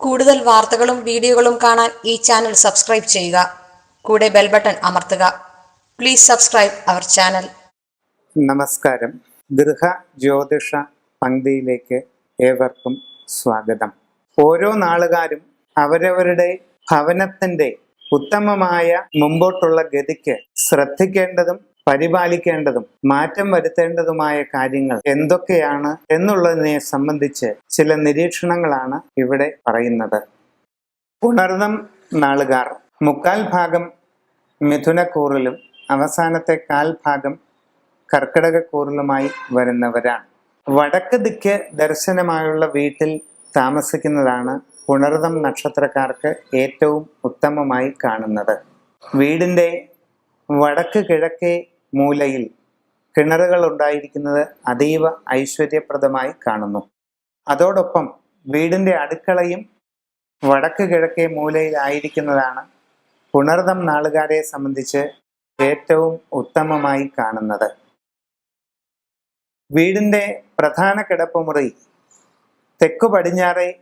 കൂടുതൽ വാർത്തകളും വീഡിയോകളും കാണാൻ ഈ ചാനൽ സബ്സ്ക്രൈബ് ചെയ്യുക. കൂടെ ബെൽ ബട്ടൺ അമർത്തുക. പ്ലീസ് സബ്സ്ക്രൈബ് അവർ ചാനൽ നമസ്കാരം. ഗൃഹ ജ്യോതിഷ പങ്ക്തിയിലേക്ക് ഏവർക്കും സ്വാഗതം. ഓരോ നാളുകാരും അവരവരുടെ ഭവനത്തിന്റെ ഉത്തമമായ മുമ്പോട്ടുള്ള ഗതിക്ക് ശ്രദ്ധിക്കേണ്ടതും പരിപാലിക്കേണ്ടതും മാറ്റം വരുത്തേണ്ടതുമായ കാര്യങ്ങൾ എന്തൊക്കെയാണ് എന്നുള്ളതിനെ സംബന്ധിച്ച് ചില നിരീക്ഷണങ്ങളാണ് ഇവിടെ പറയുന്നത്. പുണർന്നം നാളുകാർ. മുക്കാൽ ഭാഗം മിഥുനക്കൂറിലും അവസാനത്തെ കാൽ ഭാഗം കർക്കിടകക്കൂറിലുമായി വരുന്നവരാണ്. വടക്ക് ദിക്ക് ദർശനമായുള്ള വീട്ടിൽ താമസിക്കുന്നതാണ് പുണർതം നക്ഷത്രക്കാർക്ക് ഏറ്റവും ഉത്തമമായി കാണുന്നത്. വീടിന്റെ വടക്ക് കിഴക്കേ മൂലയിൽ കിണറുകൾ ഉണ്ടായിരിക്കുന്നത് അതീവ ഐശ്വര്യപ്രദമായി കാണുന്നു. അതോടൊപ്പം വീടിന്റെ അടുക്കളയും വടക്ക് കിഴക്കേ മൂലയിലായിരിക്കുന്നതാണ് പുണർദം നാളുകാരെ സംബന്ധിച്ച് ഏറ്റവും ഉത്തമമായി കാണുന്നത്. വീടിന്റെ പ്രധാന കിടപ്പുമുറി തെക്കു പടിഞ്ഞാറേ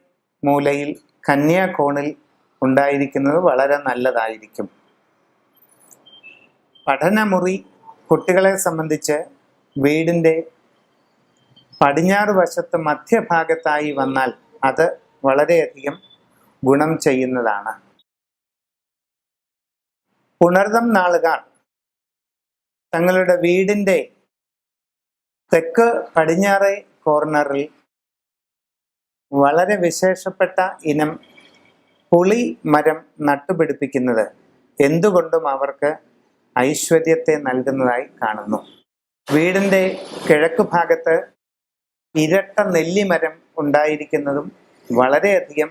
മൂലയിൽ കന്യാകോണിൽ ഉണ്ടായിരിക്കുന്നത് വളരെ നല്ലതായിരിക്കും. പഠനമുറി കുട്ടികളെ സംബന്ധിച്ച് വീടിന്റെ പടിഞ്ഞാറ് വശത്ത് മധ്യഭാഗത്തായി വന്നാൽ അത് വളരെയധികം ഗുണം ചെയ്യുന്നതാണ്. പുണർദം നാളുകാർ തങ്ങളുടെ വീടിന്റെ തെക്ക് പടിഞ്ഞാറേ കോർണറിൽ വളരെ വിശേഷപ്പെട്ട ഇനം പുളി മരം നട്ടുപിടിപ്പിക്കുന്നത് എന്തുകൊണ്ടും അവർക്ക് ഐശ്വര്യത്തെ നൽകുന്നതായി കാണുന്നു. വീടിന്റെ കിഴക്ക് ഭാഗത്ത് ഇരട്ട നെല്ലിമരം ഉണ്ടായിരിക്കുന്നതും വളരെയധികം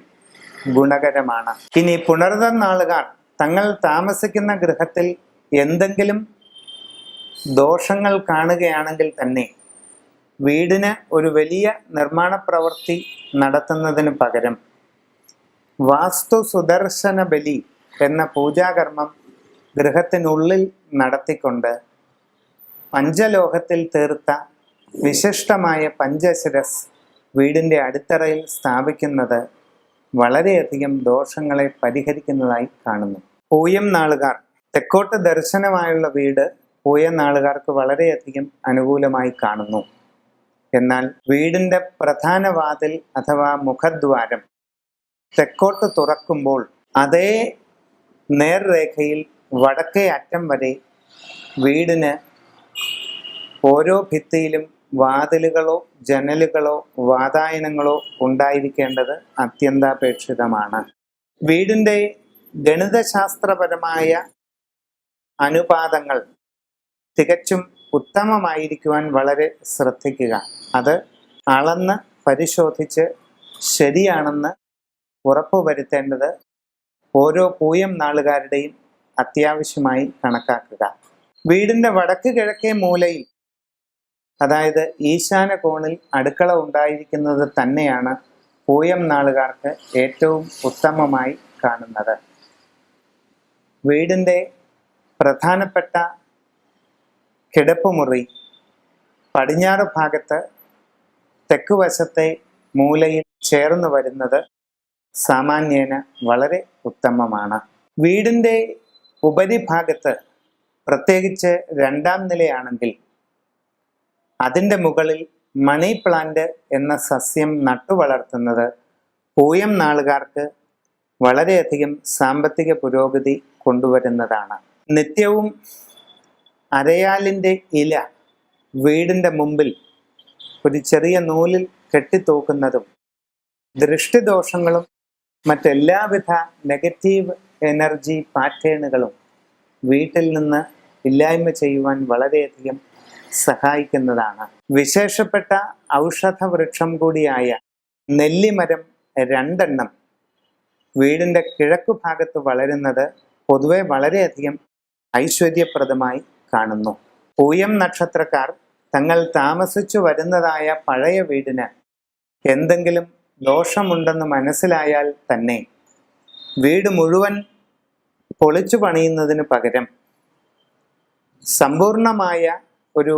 ഗുണകരമാണ്. ഇനി പുണർതം നാളുകാർ തങ്ങൾ താമസിക്കുന്ന ഗൃഹത്തിൽ എന്തെങ്കിലും ദോഷങ്ങൾ കാണുകയാണെങ്കിൽ തന്നെ വീടിന് ഒരു വലിയ നിർമ്മാണ പ്രവൃത്തി നടത്തുന്നതിന് പകരം വാസ്തു സുദർശന ബലി എന്ന പൂജാകർമ്മം ഗൃഹത്തിനുള്ളിൽ നടത്തിക്കൊണ്ട് പഞ്ചലോഹത്തിൽ തീർത്ത വിശിഷ്ടമായ പഞ്ചശിരസ് വീടിന്റെ അടിത്തറയിൽ സ്ഥാപിക്കുന്നത് വളരെയധികം ദോഷങ്ങളെ പരിഹരിക്കുന്നതായി കാണുന്നു. പൂയം നാളുകാർ തെക്കോട്ട് ദർശനമായുള്ള വീട് പൂയം നാളുകാർക്ക് വളരെയധികം അനുകൂലമായി കാണുന്നു. എന്നാൽ വീടിന്റെ പ്രധാന വാതിൽ അഥവാ മുഖദ്വാരം തെക്കോട്ട് തുറക്കുമ്പോൾ അതേ നേർരേഖയിൽ വടക്കേ അറ്റം വരെ വീടിന് ഓരോ ഭിത്തിയിലും വാതിലുകളോ ജനലുകളോ വാതായനങ്ങളോ ഉണ്ടായിരിക്കേണ്ടത് അത്യന്താപേക്ഷിതമാണ്. വീടിന്റെ ഗണിതശാസ്ത്രപരമായ അനുപാതങ്ങൾ തികച്ചും ഉത്തമമായിരിക്കുവാൻ വളരെ ശ്രദ്ധിക്കുക. അത് അളന്ന് പരിശോധിച്ച് ശരിയാണെന്ന് ഉറപ്പുവരുത്തേണ്ടത് ഓരോ പൂയം നാളുകാരുടെയും അത്യാവശ്യമായി കണക്കാക്കുക. വീടിന്റെ വടക്ക് കിഴക്കേ മൂലയിൽ അതായത് ഈശാന കോണിൽ അടുക്കള ഉണ്ടായിരിക്കുന്നത് തന്നെയാണ് പൂയം നാളുകാർക്ക് ഏറ്റവും ഉത്തമമായി കാണുന്നത്. വീടിന്റെ പ്രധാനപ്പെട്ട കിടപ്പുമുറി പടിഞ്ഞാറ് ഭാഗത്ത് തെക്ക് വശത്തെ മൂലയിൽ ചേർന്ന് വരുന്നത് സാമാന്യേന വളരെ ഉത്തമമാണ്. വീടിന്റെ ഉപരിഭാഗത്ത് പ്രത്യേകിച്ച് രണ്ടാം നിലയാണെങ്കിൽ അതിന്റെ മുകളിൽ മണി പ്ലാന്റ് എന്ന സസ്യം നട്ടുവളർത്തുന്നത് പൂയം നാളുകാർക്ക് വളരെയധികം സാമ്പത്തിക പുരോഗതി കൊണ്ടുവരുന്നതാണ്. നിത്യവും അരയാലിന്റെ ഇല വീടിന്റെ മുമ്പിൽ ഒരു ചെറിയ നൂലിൽ കെട്ടിത്തൂക്കുന്നതും ദൃഷ്ടിദോഷങ്ങളും മറ്റെല്ലാവിധ നെഗറ്റീവ് എനർജി പാറ്റേണുകളും വീട്ടിൽ നിന്ന് ഇല്ലായ്മ ചെയ്യുവാൻ വളരെയധികം സഹായിക്കുന്നതാണ്. വിശേഷപ്പെട്ട ഔഷധ വൃക്ഷം കൂടിയായ നെല്ലിമരം രണ്ടെണ്ണം വീടിന്റെ കിഴക്കു ഭാഗത്ത് വളരുന്നത് പൊതുവെ വളരെയധികം ഐശ്വര്യപ്രദമായി കാണുന്നു. പൂയം നക്ഷത്രക്കാർ തങ്ങൾ താമസിച്ചു വരുന്നതായ പഴയ വീടിന് എന്തെങ്കിലും ദോഷമുണ്ടെന്ന് മനസ്സിലായാൽ തന്നെ വീട് മുഴുവൻ പൊളിച്ചു പണിയുന്നതിന് പകരം സമ്പൂർണമായ ഒരു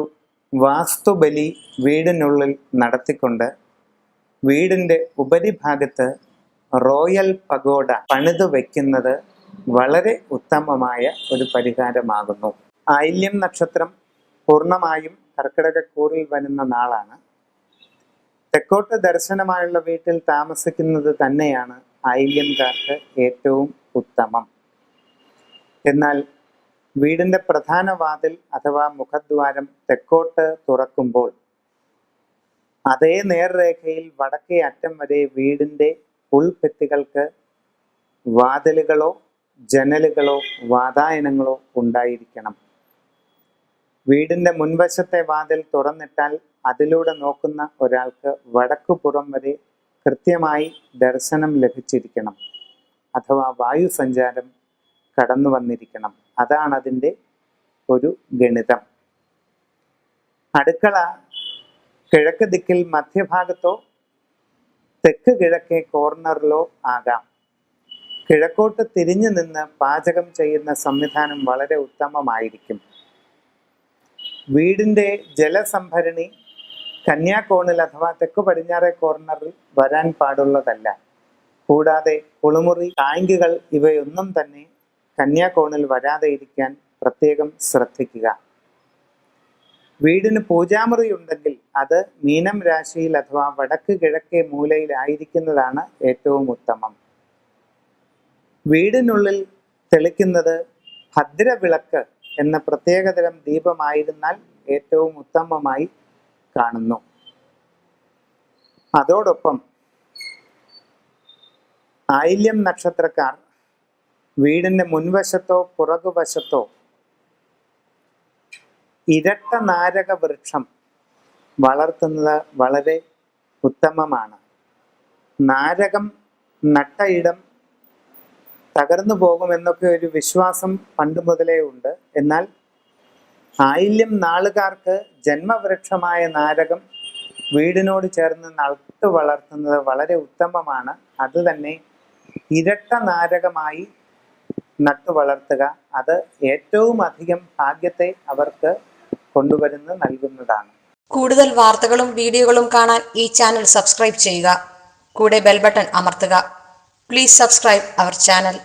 വാസ്തുബലി വീടിനുള്ളിൽ നടത്തിക്കൊണ്ട് വീടിന്റെ ഉപരിഭാഗത്ത് റോയൽ പഗോഡ പണിതു വയ്ക്കുന്നത് വളരെ ഉത്തമമായ ഒരു പരിഹാരമാകുന്നു. ആയില്യം നക്ഷത്രം പൂർണമായും കർക്കിടകക്കൂറിൽ വരുന്ന നാളാണ്. തെക്കോട്ട് ദർശനമായുള്ള വീട്ടിൽ താമസിക്കുന്നത് തന്നെയാണ് ആയില്യംകാർക്ക് ഏറ്റവും ഉത്തമം. എന്നാൽ വീടിന്റെ പ്രധാന വാതിൽ അഥവാ മുഖദ്വാരം തെക്കോട്ട് തുറക്കുമ്പോൾ അതേ നേർരേഖയിൽ വടക്കേ അറ്റം വരെ വീടിന്റെ ഉൾഭിത്തികൾക്ക് വാതിലുകളോ ജനലുകളോ വാതായനങ്ങളോ ഉണ്ടായിരിക്കണം. വീടിന്റെ മുൻവശത്തെ വാതിൽ തുറന്നിട്ടാൽ അതിലൂടെ നോക്കുന്ന ഒരാൾക്ക് വടക്കു പുറം വരെ കൃത്യമായി ദർശനം ലഭിച്ചിരിക്കണം. അഥവാ വായു സഞ്ചാരം കടന്നു വന്നിരിക്കണം. അതാണ് അതിന്റെ ഒരു ഗണിതം. അടുക്കള കിഴക്ക് ദിക്കിൽ മധ്യഭാഗത്തോ തെക്ക് കിഴക്കേ കോർണറിലോ ആകാം. കിഴക്കോട്ട് തിരിഞ്ഞു നിന്ന് പാചകം ചെയ്യുന്ന സംവിധാനം വളരെ ഉത്തമമായിരിക്കും. വീടിന്റെ ജലസംഭരണി കന്യാകോണിൽ അഥവാ തെക്ക് പടിഞ്ഞാറേ കോർണറിൽ വരാൻ പാടുള്ളതല്ല. കൂടാതെ കുളിമുറി ടാങ്കുകൾ ഇവയൊന്നും തന്നെ കന്യാകോണിൽ വരാതെ ഇരിക്കാൻ പ്രത്യേകം ശ്രദ്ധിക്കുക. വീടിന് പൂജാമുറി ഉണ്ടെങ്കിൽ അത് മീനം രാശിയിൽ അഥവാ വടക്ക് കിഴക്കേ മൂലയിലായിരിക്കുന്നതാണ് ഏറ്റവും ഉത്തമം. വീടിനുള്ളിൽ തെളിക്കുന്നത് ഭദ്രവിളക്ക് എന്ന പ്രത്യേകതരം ദീപമായിരുന്നാൽ ഏറ്റവും ഉത്തമമായി കാണുന്നു. അതോടൊപ്പം ആയില്യം നക്ഷത്രക്കാർ വീടിന്റെ മുൻവശത്തോ പുറകുവശത്തോ ഇരട്ട നാരക വൃക്ഷം വളർത്തുന്നത് വളരെ ഉത്തമമാണ്. നാരകം നട്ടയിടം തകർന്നു പോകുമെന്നൊക്കെ ഒരു വിശ്വാസം പണ്ട് മുതലേ ഉണ്ട്. എന്നാൽ ആയില്യം നാളുകാർക്ക് ജന്മവൃക്ഷമായ നാരകം വീടിനോട് ചേർന്ന് നട്ടു വളർത്തുന്നത് വളരെ ഉത്തമമാണ്. അത് തന്നെ ഇരട്ട നാരകമായി നട്ടു വളർത്തുക അത് ഏറ്റവും അധികം ഭാഗ്യത്തെ അവർക്ക് കൊണ്ടുവരുന്ന നൽകുന്നതാണ്. കൂടുതൽ വാർത്തകളും വീഡിയോകളും കാണാൻ ഈ ചാനൽ സബ്സ്ക്രൈബ് ചെയ്യുക. കൂടെ ബെൽബട്ടൺ അമർത്തുക. Please subscribe our channel